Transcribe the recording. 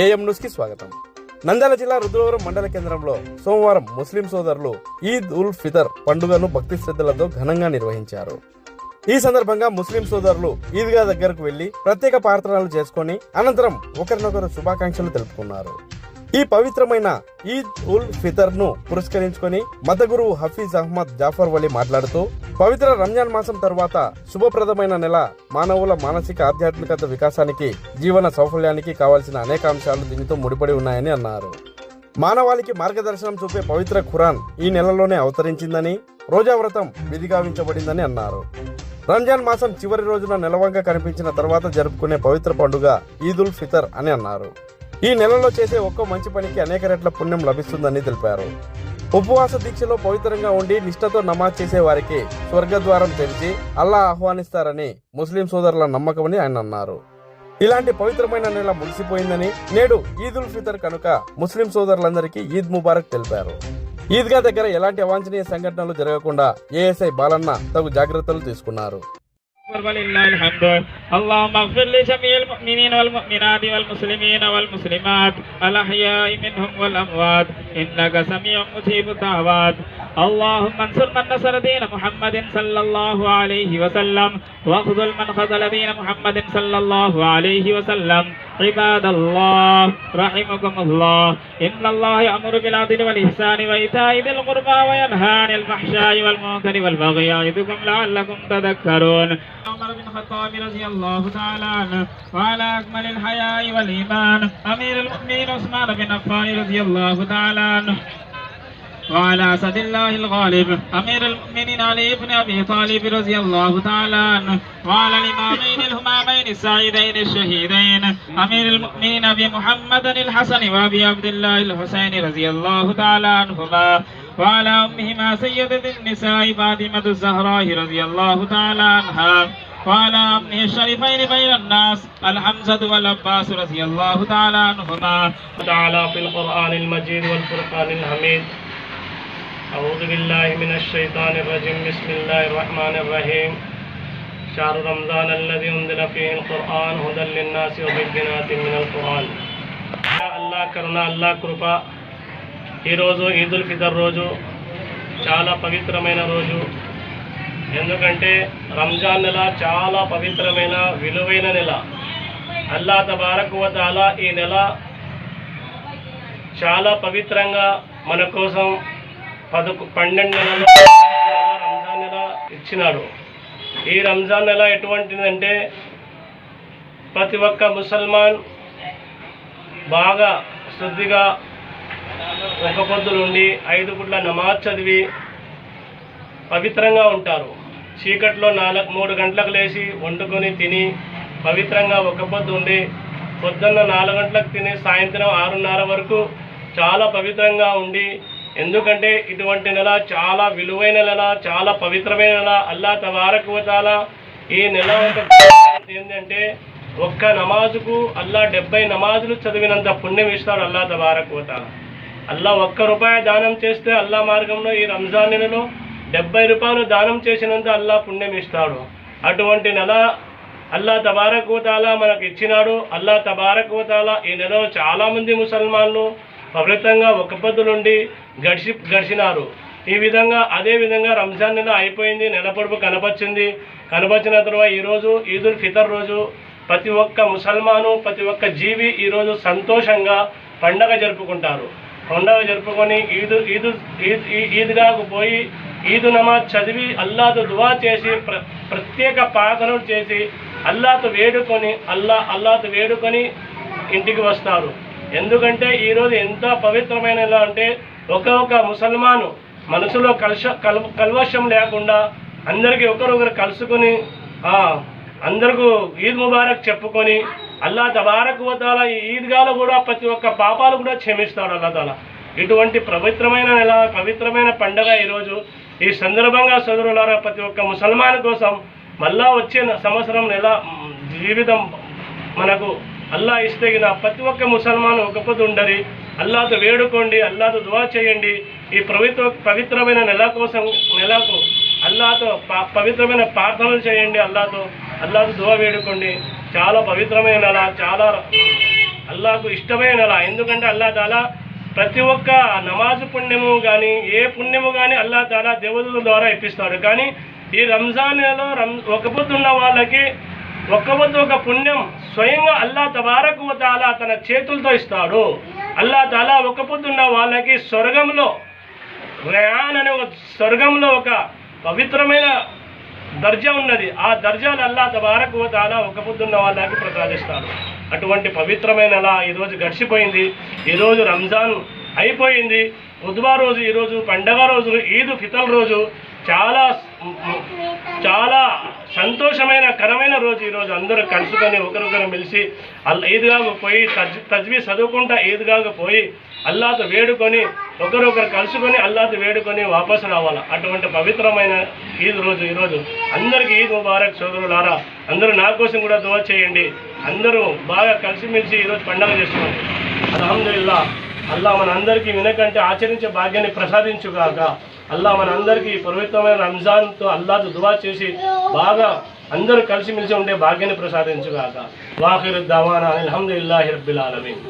AM న్యూస్కి స్వాగతం. నంద్యాల జిల్లా రుద్రవరం మండల కేంద్రంలో సోమవారం ముస్లిం సోదరులు ఈద్ ఉల్ ఫితర్ పండుగను భక్తి శ్రద్ధలతో ఘనంగా నిర్వహించారు. ఈ సందర్భంగా ముస్లిం సోదరులు ఈద్గా దగ్గరకు వెళ్ళి ప్రత్యేక ప్రార్థనలు చేసుకొని అనంతరం ఒకరినొకరు శుభాకాంక్షలు తెలుపుకున్నారు. ఈ పవిత్రమైన ఈద్ ఉల్ ఫితర్ను పురస్కరించుకొని మత గురువు హఫీజ్ అహ్మద్ జాఫర్ వలి మాట్లాడుతూ పవిత్ర రంజాన్ మాసం తర్వాత శుభప్రదమైన నెల మానవుల మానసిక ఆధ్యాత్మికత వికాసానికి జీవన సౌఫల్యానికి కావాల్సిన అనేక అంశాలు దీనితో ముడిపడి ఉన్నాయని అన్నారు. మానవాళికి మార్గదర్శనం చూపే పవిత్ర ఖురాన్ ఈ నెలలోనే అవతరించిందని రోజా వ్రతం విధిగావించబడిందని అన్నారు. రంజాన్ మాసం చివరి రోజున నెలవంక కనిపించిన తర్వాత జరుపుకునే పవిత్ర పండుగ ఈద్ ఉల్ ఫితర్ అని అన్నారు. ఈ నెలలో చేసే ఒక్కో మంచి పనికి అనేక రెట్ల పుణ్యం లభిస్తుందని తెలిపారు. ఉపవాస దీక్షలో పవిత్రంగా ఉండి నిష్ఠతో నమాజ్ చేసే వారికి స్వర్గద్వారం తెరిచి అల్లా ఆహ్వానిస్తారని ముస్లిం సోదరుల నమ్మకమని ఆయన అన్నారు. ఇలాంటి పవిత్రమైన నెల ముగిసిపోయిందని నేడు ఈద్ ఉల్ ఫితర్ కనుక ముస్లిం సోదరులందరికీ ఈద్ ముబారక్ తెలిపారు. ఈద్గా దగ్గర ఎలాంటి అవాంఛనీయ సంఘటనలు జరగకుండా ఏఎస్ఐ బాలన్న తగు జాగ్రత్తలు తీసుకున్నారు. ولله الحمد. اللهم اغفر لجميع المؤمنين والمؤمنات والمسلمين والمسلمات الأحياء منهم والأموات. إنك سميع مجيب الدعوات. اللهم انصر من نصر دين محمد صلى الله عليه وسلم واخذل من خذل دين محمد صلى الله عليه وسلم. عباد الله رحمكم الله. إن الله يأمر بالعدل والإحسان وإيتاء ذي القربى وينهى عن الفحشاء والمنكر والبغي يعظكم لعلكم تذكرون. عمر بن الخطاب رضي الله تعالى عنه وعلى أكمل الحياء والإيمان. أمير المؤمنين عثمان بن عفان رضي الله تعالى عنه. وعلى أسد الله الغالب. أمير المؤمنين علي بن أبي طالب رضي الله تعالى عنه. وعلى الإمامين الهمامين السعيدين الشهيدين. أمير المؤمنين أبي محمد الحسن وأبي عبد الله الحسين رضي الله تعالى عنهما. وعلى أمهما سيدة النساء فاطمة الزهراء رضي الله تعالى عنها. وعلى أمه الشريفين بين الناس الحمزة والعباس رضي الله تعالى عنهما. تعالى في القرآن المجيد والفرقان الحميد. أعوذ بالله من الشيطان الرجيم بسم الله الرحمن الرحيم شهر رمضان الذي أنزل فيه القرآن هدى للناس وبينات من القرآن అల్లా కరుణ అల్లా కృప ఈరోజు ఈద్ ఉల్ ఫితర్ రోజు చాలా పవిత్రమైన రోజు ఎందుకంటే రంజాన్ నెల చాలా పవిత్రమైన విలువైన నెల అల్లా తబారకు వతాలా ఈ నెల చాలా పవిత్రంగా మన కోసం పదకొ పన్నెండు నెలలు రంజాన్ నెల ఇచ్చినాడు ఈ రంజాన్ నెల ఎటువంటిదంటే ప్రతి ఒక్క ముసల్మాన్ బాగా శుద్ధిగా ఒక పొద్దులుండి ఐదు పుట్ల నమాజ్ చదివి పవిత్రంగా ఉంటారు. చీకట్లో నాలుగు మూడు గంటలకు లేచి వండుకొని తిని పవిత్రంగా ఒక పొద్దు ఉండి పొద్దున్న నాలుగు గంటలకు తిని సాయంత్రం ఆరున్నర వరకు చాలా పవిత్రంగా ఉండి ఎందుకంటే ఇటువంటి నెల చాలా విలువైన నెల చాలా పవిత్రమైన నెల. అల్లా తబారకువతాల ఈ నెల ఏంటంటే ఒక్క నమాజుకు అల్లా డెబ్బై నమాజులు చదివినంత పుణ్యం ఇస్తాడు అల్లా తబారకువతాల అల్లా ఒక్క రూపాయి దానం చేస్తే అల్లా మార్గంలో ఈ రంజాన్ నెలలో డెబ్బై రూపాయలు దానం చేసినంత అల్లా పుణ్యం ఇస్తాడు. అటువంటి నెల అల్లా తబారకువతాల మనకు ఇచ్చినాడు అల్లా తబారకువతాల ఈ నెలలో చాలామంది ముసల్మాన్లు పవిత్రంగా ఒక పొద్దు నుండి గడిచి గడిచినారు. ఈ విధంగా అదే విధంగా రంజాన్ నెల అయిపోయింది నెల పొడుపు కనపచ్చింది. కనపచ్చిన తర్వాత ఈరోజు ఈదుల్ ఫితర్ రోజు ప్రతి ఒక్క ముసల్మాను ప్రతి ఒక్క జీవి ఈరోజు సంతోషంగా పండగ జరుపుకుంటారు. పండగ జరుపుకొని ఈదు ఈదు ఈద్ ఈ- ఈద్గాకు పోయి ఈదు నమాజ్ చదివి అల్లాతో దువా చేసి ప్ర ప్రత్యేక ప్రార్థనలు చేసి అల్లాతో వేడుకొని అల్లా అల్లాతో వేడుకొని ఇంటికి వస్తారు. ఎందుకంటే ఈరోజు ఎంత పవిత్రమైన అంటే ఒక ఒక ముసల్మాను మనసులో కలుష కల్ కల్వషం లేకుండా అందరికీ ఒకరొకరు కలుసుకొని అందరికీ ఈద్ ముబారక్ చెప్పుకొని అల్లా తబారక్ వతాల ఈ ఈద్గాలో కూడా ప్రతి ఒక్క పాపాలు కూడా క్షమిస్తాడు అల్లా తాలా. ఇటువంటి పవిత్రమైన నెల పవిత్రమైన పండగ ఈరోజు ఈ సందర్భంగా సోదరులారా ప్రతి ఒక్క ముసల్మాన్ కోసం మళ్ళా వచ్చే సంవత్సరం నెల జీవితం మనకు అల్లా ఇస్తే గిన ప్రతి ఒక్క ముసల్మాన్ ఒక ఉండరి. అల్లాతో వేడుకోండి అల్లాతో దువా చేయండి. ఈ పవిత్ర పవిత్రమైన నెల కోసం నెలకు అల్లాతో పవిత్రమైన ప్రార్థనలు చేయండి అల్లాతో. అల్లాతో దువా వేడుకోండి. చాలా పవిత్రమైన నెల చాలా అల్లాకు ఇష్టమైన నెల. ఎందుకంటే అల్లా చాలా ప్రతి ఒక్క నమాజ్ పుణ్యము కానీ ఏ పుణ్యము కానీ అల్లా తాలా దేవతల ద్వారా ఇప్పిస్తాడు. కానీ ఈ రంజాన్ నెలలో రం ఒక ఉన్న వాళ్ళకి ఒక్క పొద్దు ఒక పుణ్యం స్వయంగా అల్లా తబారకు తాలా తన చేతులతో ఇస్తాడు. అల్లా తాలా ఒక పొద్దున్న వాళ్ళకి స్వర్గంలో రయాన్ అనే ఒక స్వర్గంలో ఒక పవిత్రమైన దర్జా ఉన్నది. ఆ దర్జాలు అల్లా తబారకు తాలా ఒక పొద్దున్న వాళ్ళకి ప్రసాదిస్తాడు. అటువంటి పవిత్రమైన అలా ఈరోజు గడిచిపోయింది. ఈరోజు రంజాన్ అయిపోయింది. బుధవారం రోజు ఈరోజు పండగ రోజు ఈద్ ఫితల్ రోజు చాలా చాలా సంతోషమైన కరమైన రోజు ఈరోజు అందరూ కలుసుకొని ఒకరికొకరు మెలిసి అల్ ఈద్గాకు పోయి తజ్ తజ్వీ చదువుకుంటా ఈద్గాకు పోయి అల్లాతో వేడుకొని ఒకరొకరు కలుసుకొని అల్లాతో వేడుకొని వాపసు రావాలి. అటువంటి పవిత్రమైన ఈద్ రోజు ఈరోజు అందరికీ ఈద్ ముబారక్ సోదరులారా అందరూ నా కోసం కూడా దువా చేయండి. అందరూ బాగా కలిసిమెలిసి ఈరోజు పండగ చేసుకోండి అలహదుల్లా అల్లా మన అందరికీ వినకంటే ఆచరించే భాగ్యాన్ని ప్రసాదించుగాక. అల్లా మన అందరికీ పవిత్రమైన రంజాన్తో అల్లాతో దువా చేసి బాగా అందరూ కలిసిమెలిసి ఉండే భాగ్యాన్ని ప్రసాదించుగాక. వాఖిర్ దవానా అల్హమ్దుల్లాహి రబ్బిల్ ఆలమీన్.